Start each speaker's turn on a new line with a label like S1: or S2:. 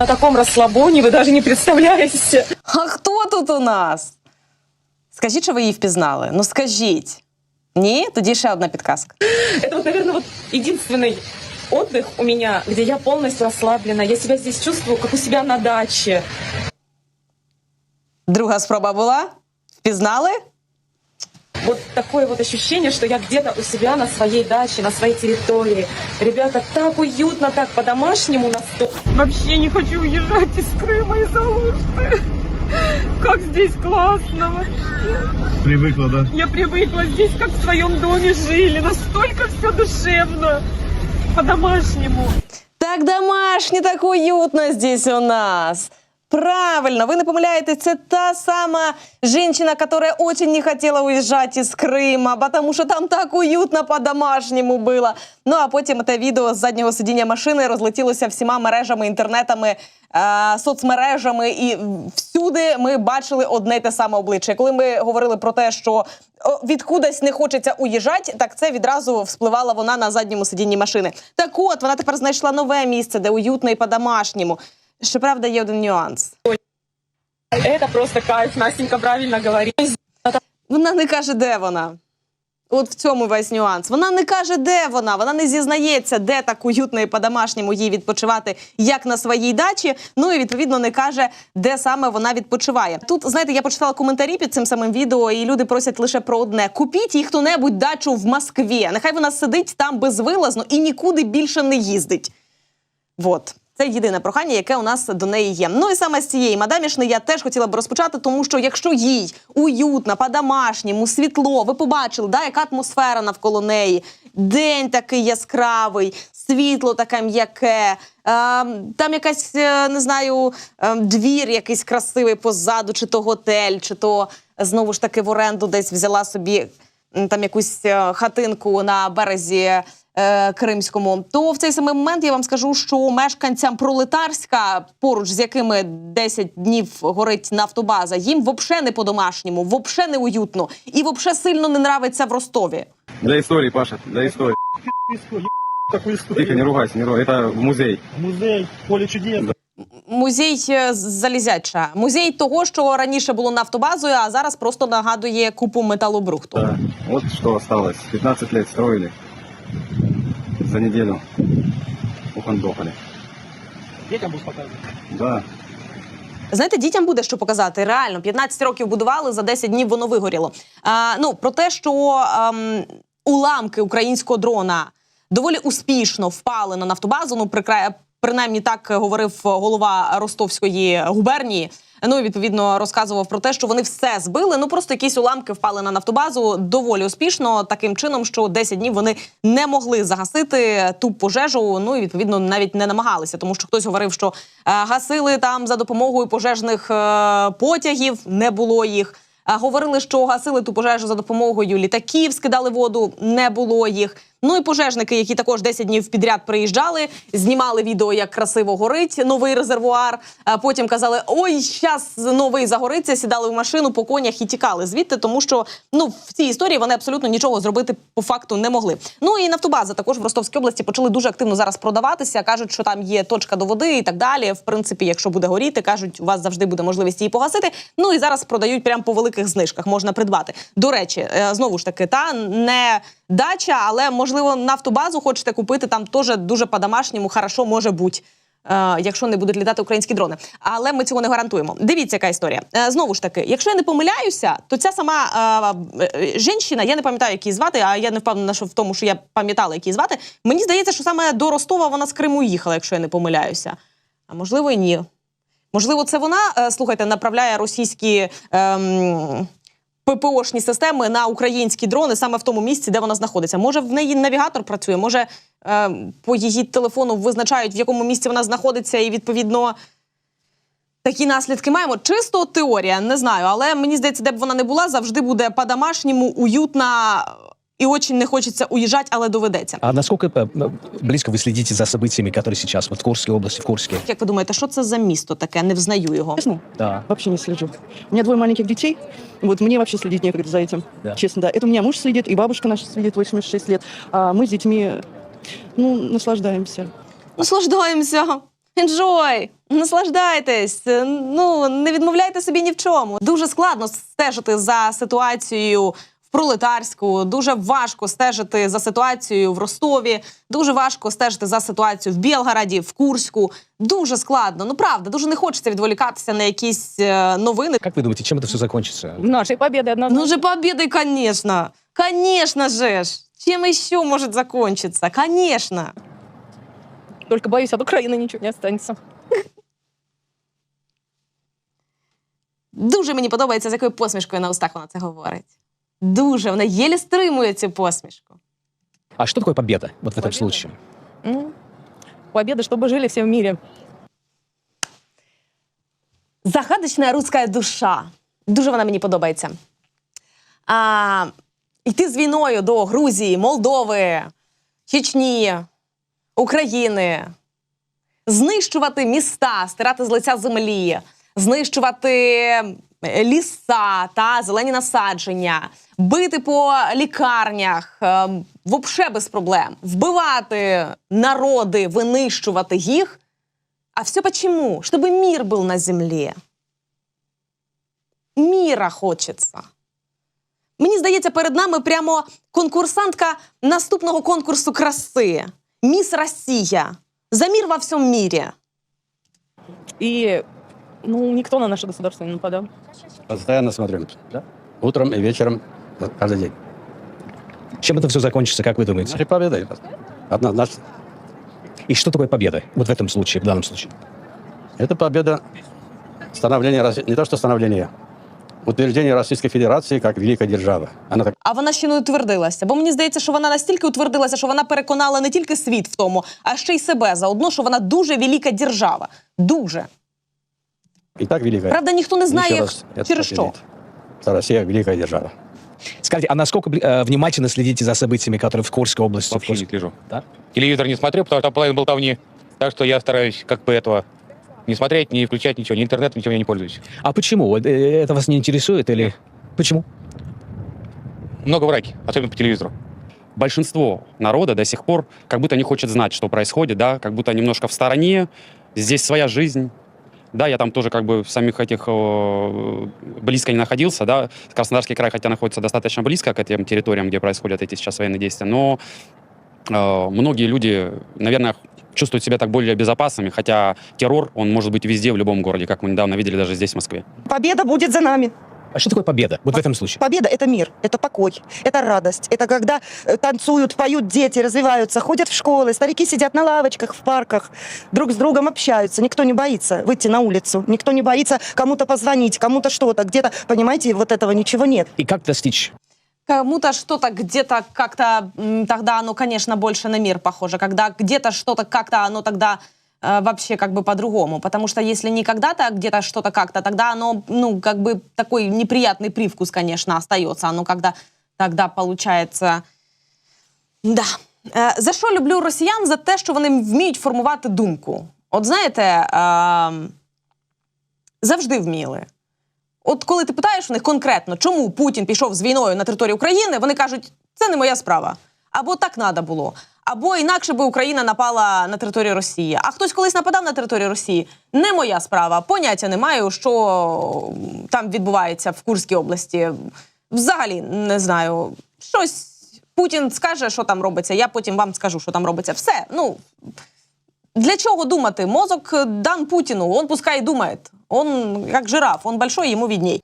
S1: На таком расслабоне вы даже не представляете.
S2: А хто тут у нас? Скажіть, що ви її впізнали. Ну скажіть. Ні? Тоді ще одна підказка.
S1: Это вот, наверное, вот единственный отдых у меня, где я полностью расслаблена. Я себя здесь чувствую, как у себя на даче.
S2: Друга спроба була? Впізнали?
S1: Вот такое вот ощущение, что я где-то у себя на своей даче, на своей территории. Ребята, так уютно, так по-домашнему на сто. Вообще не хочу уезжать из Крыма, из Алушты. Как здесь классно вообще.
S3: Привыкла, да?
S1: Я привыкла здесь, как в своем доме жили. Настолько все душевно. По-домашнему.
S2: Так домашне, так уютно здесь у нас. Правильно, ви не помиляєтесь, це та сама женщина, которая очень не хотела уезжать из Крыма, потому що там так уютно по-домашньому було. Ну а потім те відео з заднього сидіння машини розлетілося всіма мережами, інтернетами, е, соцмережами, і всюди ми бачили одне й те саме обличчя. Коли ми говорили про те, що відкудись не хочеться уїжджати, так це відразу вспливала вона на задньому сидінні машини. Так от вона тепер знайшла нове місце, де уютно і по-домашньому. Щоправда, є один нюанс.
S1: Это просто кайф. Настенька правильно говорит.
S2: Вона не каже, де вона. От в цьому весь нюанс. Вона не каже, де вона. Вона не зізнається, де так уютно і по-домашньому їй відпочивати, як на своїй дачі. Ну і відповідно не каже, де саме вона відпочиває. Тут знаєте, я почитала коментарі під цим самим відео, і люди просять лише про одне: купіть їй хто-небудь дачу в Москві. Нехай вона сидить там безвилазно і нікуди більше не їздить. Вот. Це єдине прохання, яке у нас до неї є. Ну і саме з цієї мадамішни я теж хотіла б розпочати, тому що якщо їй уютно, по-домашньому, світло, ви побачили, да, яка атмосфера навколо неї, день такий яскравий, світло таке м'яке, там якась, е, не знаю, е, двір якийсь красивий позаду, чи то готель, чи то знову ж таки в оренду десь взяла собі там якусь е, хатинку на березі е, Кримському, то в цей самий момент я вам скажу, що мешканцям пролетарська, поруч з якими 10 днів горить нафтобаза, їм взагалі не по-домашньому, взагалі не уютно і взагалі сильно не нравиться в Ростові.
S4: Для истории, Паша, для истории.
S3: Такую историю.
S4: Тихо, не ругайся, не ругайся. Это музей.
S3: Музей, поле чудес.
S2: Музей е, залізяча, музей того, що раніше було нафтобазою, а зараз просто нагадує купу металобрухту.
S4: Да. Вот что осталось. 15 лет строили. За неделю ухандохали.
S3: Детям будешь показывать.
S4: Да.
S2: Знаєте, дітям буде що показати. Реально, 15 років будували, за 10 днів воно вигоріло. А, ну про те, що ем, уламки українського дрона доволі успішно впали на нафтобазу. Ну, прикра... принаймні так говорив голова Ростовської губернії. Ну і відповідно розказував про те, що вони все збили. Ну просто якісь уламки впали на нафтобазу доволі успішно, таким чином, що 10 днів вони не могли загасити ту пожежу. Ну і відповідно навіть не намагалися, тому що хтось говорив, що е, гасили там за допомогою пожежних е, потягів, не було їх. Говорили, що гасили ту пожежу за допомогою літаків, скидали воду, не було їх. Ну і пожежники, які також 10 днів підряд приїжджали, знімали відео, як красиво горить новий резервуар. А потім казали: ой, щас новий загориться, сідали в машину по конях і тікали звідти, тому що ну в цій історії вони абсолютно нічого зробити по факту не могли. Ну і нафтобаза також в Ростовській області почали дуже активно зараз продаватися. кажуть, що там є точка до води і так далі. В принципі, якщо буде горіти, кажуть, у вас завжди буде можливість її погасити. Ну і зараз продають прямо по великих знижках. Можна придбати. До речі, е, знову ж таки, та не дача, але можливо нафтобазу хочете купити. Там теж дуже по-домашньому хорошо може бути. е, Якщо не будуть літати українські дрони, але ми цього не гарантуємо. Дивіться, яка історія. Е, Знову ж таки, якщо я не помиляюся, то ця сама е, е, жінщина, я не пам'ятаю, як її звати, а я не впевнена, що в тому, що я пам'ятала, як її звати. Мені здається, що саме до Ростова вона з Криму їхала, якщо я не помиляюся. А можливо, і ні. Можливо, це вона, е, слухайте, направляє російські. Ем, ППОшні системи на українські дрони саме в тому місці, де вона знаходиться. Може, в неї навігатор працює, може е, по її телефону визначають, в якому місці вона знаходиться, і відповідно такі наслідки маємо. Чисто теорія, не знаю, але мені здається, де б вона не була, завжди буде по-домашньому, уютна і очень не хочеться уїжджати, але доведеться.
S5: А насколько э, близко вы следите за событиями, которые сейчас вот в Курской области, в Курске?
S2: Як ви думаєте, що це за місто таке? Не взнаю його.
S6: Честно?
S5: Да.
S6: Вообще не слежу. У меня двое маленьких детей. Вот мне вообще следить некогда за этим.
S5: Да.
S6: Честно, да. Это у меня муж следит, и бабушка наша следит 86 лет. А мы с детьми, ну, наслаждаемся.
S2: Наслаждаємося. Enjoy! Наслаждайтесь! Е, Ну не відмовляйте собі ні в чому. Дуже складно стежити за ситуацією в пролетарську. Дуже важко стежити за ситуацією в Ростові. Дуже важко стежити за ситуацією в Білгороді, в Курську. Дуже складно. Ну правда, дуже не хочеться відволікатися на якісь е, новини.
S5: Как вы думаете, чем это все закончится?
S6: Нашей победы однозначно.
S2: Ну же победой, конечно. Конечно же ж. Чем еще может закончиться? Конечно.
S6: Только боюсь, от Украины ничего не останется.
S2: Дуже мені подобається, з якою посмішкою на устах вона це говорить. Дуже вона єлі стримує цю посмішку.
S5: А что такое победа вот в этом
S6: Победа?
S5: случае?
S6: Ну, победа, чтобы жили все в мире.
S2: Загадочна руська душа. Дуже вона мені подобається. А, йти з війною до Грузії, Молдови, Чечні, України, знищувати міста, стирати з лиця землі, знищувати ліса та зелені насадження, бити по лікарнях, е, вообще без проблем, вбивати народи, винищувати їх. А все почему? Чтобы мир был на земле. Міра хочеться. Мені здається, перед нами прямо конкурсантка наступного конкурсу краси. Міс Росія. За мир во всьому мірі.
S6: И ну, никто на наше государство не нападал.
S7: Постоянно смотрим. Да? Утром и вечером э, каждый день.
S5: Чем это все закончится, как вы думаете?
S7: Нашей победой. Однозначно.
S5: И что такое победа вот в этом случае, в данном случае?
S7: Это победа становления, России- не то что становления, утверждения Российской Федерации как великой державы. Она так
S2: А вона ще не утвердилася. Бо мені здається, що вона настільки утвердилася, що вона переконала не тільки світ в тому, а ще й себе заодно, що вона дуже велика держава. Дуже.
S7: И так великая.
S2: Правда, ніхто не знає, через що.
S7: Россия великая держава.
S5: Скажите, а насколько э, внимательно следите за событиями, которые в Курской области? в
S8: Вообще не
S5: Курске?
S8: слежу.
S5: Да?
S8: Телевизор не смотрю, потому что там половина болтовни. Так что я стараюсь как бы этого не смотреть, не включать ничего, ни интернет, ничем я не пользуюсь.
S5: А почему? Э, Это вас не интересует или почему?
S8: Много враки, особенно по телевизору.
S9: большинство народа до сих пор как будто не хочет знать, что происходит, да, как будто немножко в стороне, здесь своя жизнь. Да, я там тоже как бы в самих этих э, близко не находился, да, Краснодарский край, хотя находится достаточно близко к этим территориям, где происходят эти сейчас военные действия, но э, многие люди, наверное, чувствуют себя так более безопасными, хотя террор, он может быть везде, в любом городе, как мы недавно видели даже здесь, в Москве.
S10: Победа будет за нами.
S5: А что такое победа вот в этом случае?
S10: Победа – это мир, это покой, это радость. Это когда э, танцуют, поют дети, развиваются, ходят в школы, старики сидят на лавочках, в парках, друг с другом общаются. Никто не боится выйти на улицу, никто не боится кому-то позвонить, кому-то что-то. Где-то, понимаете, вот этого ничего нет.
S5: И как достичь?
S2: Кому-то что-то где-то как-то тогда оно, конечно, больше на мир похоже. Когда где-то что-то как-то оно тогда вообще как бы по-другому. Потому что если не когда-то где-то что-то как-то, тогда оно, ну, как бы такой неприятный привкус, конечно, остается. Оно когда тогда получается... Да. Е, За що люблю росіян? За те, що вони вміють формувати думку. От знаєте, е, завжди вміли. От коли ти питаєш у них конкретно, чому Путін пішов з війною на територію України, вони кажуть, це не моя справа. Або так треба було. Або інакше би Україна напала на територію Росії. А хтось колись нападав на територію Росії. Не моя справа. Поняття не маю, що там відбувається в Курській області. Взагалі не знаю. Щось Путін скаже, що там робиться. Я потім вам скажу, що там робиться. Все. Ну для чого думати? Мозок дан Путіну. Он пускай думает. Он как жираф, он большой, ему видней.